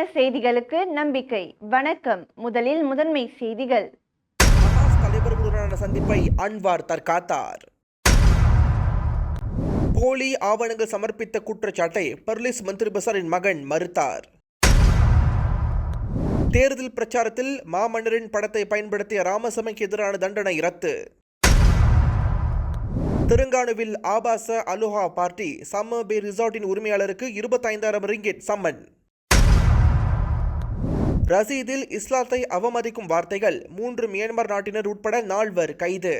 துல்லியமான செய்திகளுக்கு நம்பிக்கை. வணக்கம். முதலில் முதன்மை செய்திகள். தலைவர்களுடனான சந்திப்பை அன்வார் தற்காத்தார். போலி ஆவணங்கள் சமர்ப்பித்த குற்றச்சாட்டை பர்லிஸ் மந்திரி பசாரின் மகன் மறுத்தார். தேர்தல் பிரச்சாரத்தில் மாமன்னரின் படத்தை பயன்படுத்திய ராமசமைக்கு எதிரான தண்டனை ரத்து. தெலுங்கானுவில் ஆபாச அலுஹா பார்ட்டி சம்மபே ரிசார்ட்டின் உரிமையாளருக்கு இருபத்தைந்தாயிரம் ரிங்கிட் சம்மன். ரசீதில் இஸ்லாத்தை அவமதிக்கும் வார்த்தைகள் மூன்று மியான்மர் நாட்டினர் உட்பட நால்வர் கைது.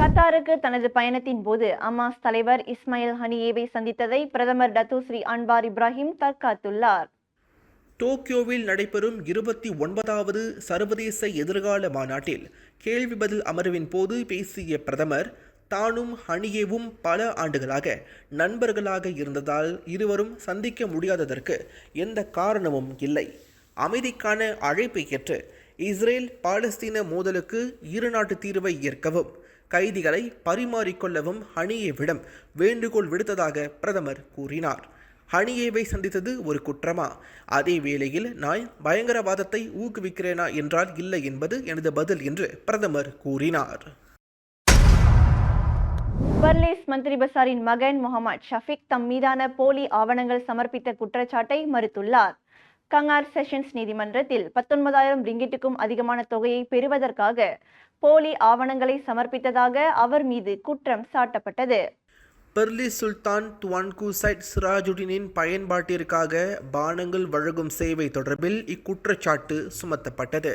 கத்தாருக்கு தனது பயணத்தின் போது அமாஸ் தலைவர் இஸ்மாயில் ஹனியேவை சந்தித்ததை பிரதமர் டத்துஸ்ரீ அன்வார் இப்ராஹிம் தற்காத்துள்ளார். டோக்கியோவில் நடைபெறும் இருபத்தி ஒன்பதாவது சர்வதேச எதிர்கால மாநாட்டில் கேள்வி பதில் அமர்வின் போது பேசிய பிரதமர் தானும் ஹனியேவும் பல ஆண்டுகளாக நண்பர்களாக இருந்ததால் இருவரும் சந்திக்க முடியாததற்கு எந்த காரணமும் இல்லை. அமைதிக்கான அழைப்பை ஏற்று இஸ்ரேல் பாலஸ்தீன மோதலுக்கு இரு நாட்டு தீர்வை ஏற்கவும் கைதிகளை பரிமாறிக்கொள்ளவும் ஹனியேவிடம் வேண்டுகோள் விடுத்ததாக பிரதமர் கூறினார். ஹனியேவை சந்தித்தது ஒரு குற்றமா? அதே வேளையில் நான் பயங்கரவாதத்தை ஊக்குவிக்கிறேனா என்றால் இல்லை என்பது எனது பதில் என்று பிரதமர் கூறினார். பர்லேஸ் மந்திரி பசாரின் மகன் முகமது ஷஃபிக் தம் மீதான போலி ஆவணங்கள் சமர்ப்பித்த குற்றச்சாட்டை மறுத்துள்ளார். கங்கார் செஷன்ஸ் நீதிமன்றத்தில் பத்தொன்பதாயிரம் ரிங்கிட்டுக்கும் அதிகமான தொகையை பெறுவதற்காக போலி ஆவணங்களை சமர்ப்பித்ததாக அவர் மீது குற்றம் சாட்டப்பட்டது. பெர்லி சுல்தான் துவான்கு சைட் சிராஜுடினின் பயன்பாட்டிற்காக பானங்கள் வழங்கும் சேவை தொடர்பில் இக்குற்றச்சாட்டு சுமத்தப்பட்டது.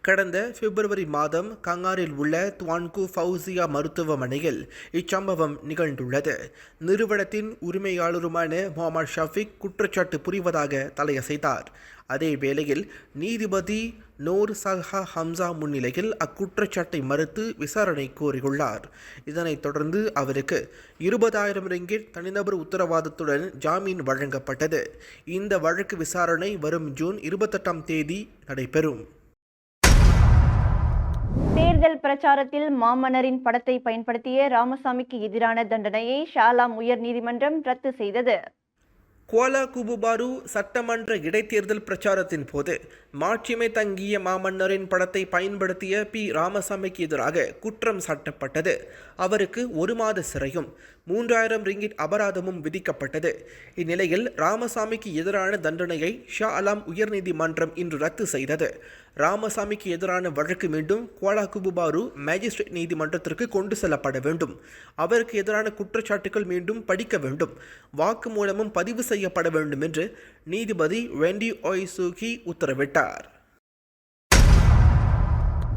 கடந்த பிப்ரவரி மாதம் கங்காரில் உள்ள துவான்கு ஃபவுசியா மருத்துவமனையில் இச்சம்பவம் நிகழ்ந்துள்ளது. நிறுவனத்தின் உரிமையாளருமான முகமது ஷஃபிக் குற்றச்சாட்டு புரிவதாக தலையசைத்தார். அதே வேளையில் நீதிபதி நூர் சல்ஹா ஹம்சா முன்னிலையில் அக்குற்றச்சாட்டை மறுத்து விசாரணை கோரியுள்ளார். இதனைத் தொடர்ந்து அவருக்கு இருபதாயிரம் ரிங்கிட் தனிநபர் உத்தரவாதத்துடன் ஜாமீன் வழங்கப்பட்டது. இந்த வழக்கு விசாரணை வரும் ஜூன் இருபத்தெட்டாம் தேதி நடைபெறும். தேர்தல் பிரச்சாரத்தில் மாமன்னரின் படத்தை பயன்படுத்திய ராமசாமிக்கு எதிரான தண்டனையை ஷாலாம் உயர் நீதிமன்றம் ரத்து செய்தது. குவாலா குபுபாரு சட்டமன்ற இடைத்தேர்தல் பிரச்சாரத்தின் போது மாட்சிமை தங்கிய மாமன்னரின் படத்தை பயன்படுத்திய பி. ராமசாமிக்கு எதிராக குற்றம் சாட்டப்பட்டது. அவருக்கு ஒரு மாத சிறையும் மூன்றாயிரம் ரிங்கிட் அபராதமும் விதிக்கப்பட்டது. இந்நிலையில் ராமசாமிக்கு எதிரான தண்டனையை ஷா அலாம் உயர்நீதிமன்றம் இன்று ரத்து செய்தது. ராமசாமிக்கு எதிரான வழக்கு மீண்டும் குவாலா குபுபாரு மேஜிஸ்ட்ரேட் நீதிமன்றத்திற்கு கொண்டு செல்லப்பட வேண்டும். அவருக்கு எதிரான குற்றச்சாட்டுகள் மீண்டும் படிக்க வேண்டும். வாக்குமூலமும் பதிவு செய்யப்பட வேண்டும் என்று நீதிபதி வெண்டி ஒய்சூகி உத்தரவிட்டார்.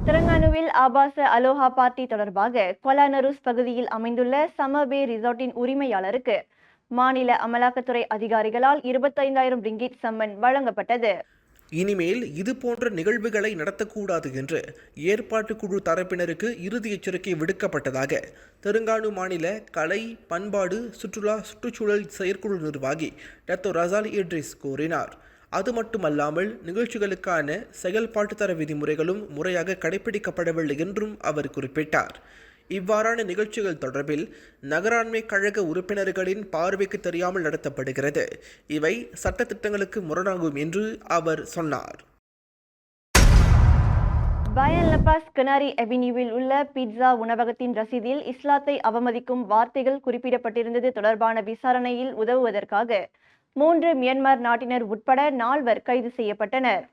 தெலங்கானுவில் ஆபாச அலோஹா பார்ட்டி தொடர்பாக கொலானருஸ் பகுதியில் அமைந்துள்ள சமபே ரிசார்ட்டின் உரிமையாளருக்கு மாநில அமலாக்கத்துறை அதிகாரிகளால் இருபத்தைந்தாயிரம் ரிங்கிட் சம்மன் வழங்கப்பட்டது. இனிமேல் இது போன்ற நிகழ்வுகளை நடத்தக்கூடாது என்று ஏற்பாட்டு குழு தரப்பினருக்கு இறுதி எச்சரிக்கை விடுக்கப்பட்டதாக தெலுங்கானு மாநில கலை பண்பாடு சுற்றுலா சுற்றுச்சூழல் செயற்குழு நிர்வாகி டத்தோ ரசால் இட்ரிஸ் கூறினார். அது மட்டுமல்லாமல் நிகழ்ச்சிகளுக்கான செயல்பாட்டு தர விதிமுறைகளும் முறையாக கடைபிடிக்கப்படவில்லை என்றும் அவர் குறிப்பிட்டார். இவ்வாறான நிகழ்ச்சிகள் தொடர்பில் நகராண்மை கழக உறுப்பினர்களின் பார்வைக்கு தெரியாமல் நடத்தப்படுகிறது. இவை சட்டத்திட்டங்களுக்கு முரணாகும் என்று அவர் சொன்னார். பயன் லபாஸ் கனாரி அவென்யூவில் உள்ள பிட்சா உணவகத்தின் ரசீதில் இஸ்லாத்தை அவமதிக்கும் வார்த்தைகள் குறிப்பிடப்பட்டிருந்தது தொடர்பான விசாரணையில் உதவுவதற்காக மூன்று மியான்மர் நாட்டினர் உட்பட நால்வர் கைது செய்யப்பட்டனர்.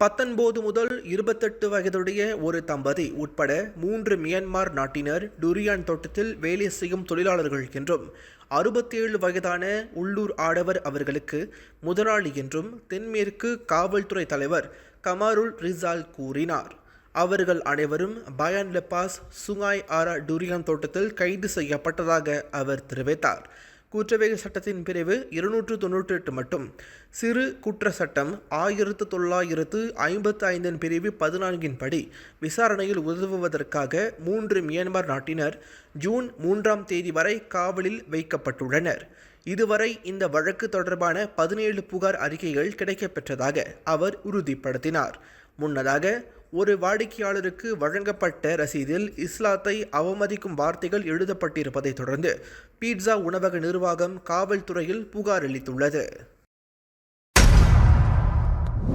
பத்தொன்பது முதல் இருபத்தெட்டு வயதுடைய ஒரு தம்பதி உட்பட மூன்று மியான்மர் நாட்டினர் டுரியான் தோட்டத்தில் வேலை செய்யும் தொழிலாளர்கள் என்றும் அறுபத்தேழு வயதான உள்ளூர் ஆடவர் அவர்களுக்கு முதலாளி என்றும் தென்மேற்கு காவல்துறை தலைவர் கமாருல் ரிசால் கூறினார். அவர்கள் அனைவரும் பயான் லெப்பாஸ் சுங்காய் ஆரா டுரியான் தோட்டத்தில் கைது செய்யப்பட்டதாக அவர் தெரிவித்தார். குற்றவியல் சட்டத்தின் பிரிவு இருநூற்று தொன்னூற்றி எட்டு மட்டும். சிறு குற்ற சட்டம் ஆயிரத்து தொள்ளாயிரத்து ஐம்பத்து ஐந்தின் பிரிவு பதினான்கின் படி விசாரணையில் உதவுவதற்காக மூன்று மியான்மர் நாட்டினர் ஜூன் மூன்றாம் தேதி வரை காவலில் வைக்கப்பட்டுள்ளனர். இதுவரை இந்த வழக்கு தொடர்பான பதினேழு புகார் அறிக்கைகள் கிடைக்கப்பெற்றதாக அவர் உறுதிப்படுத்தினார். முன்னதாக ஒரு வாடிக்கையாளருக்கு வழங்கப்பட்ட ரசீதில் இஸ்லாத்தை அவமதிக்கும் வார்த்தைகள் எழுதப்பட்டிருப்பதை தொடர்ந்து பீட்சா உணவக நிர்வாகம் காவல்துறையில் புகார் அளித்துள்ளது.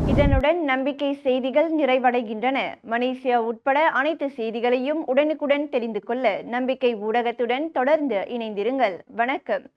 இதனுடன் நம்பிக்கை செய்திகள் நிறைவடைகின்றன. மலேசியா உட்பட அனைத்து செய்திகளையும் உடனுக்குடன் தெரிந்து கொள்ள நம்பிக்கை ஊடகத்துடன் தொடர்ந்து இணைந்திருங்கள். வணக்கம்.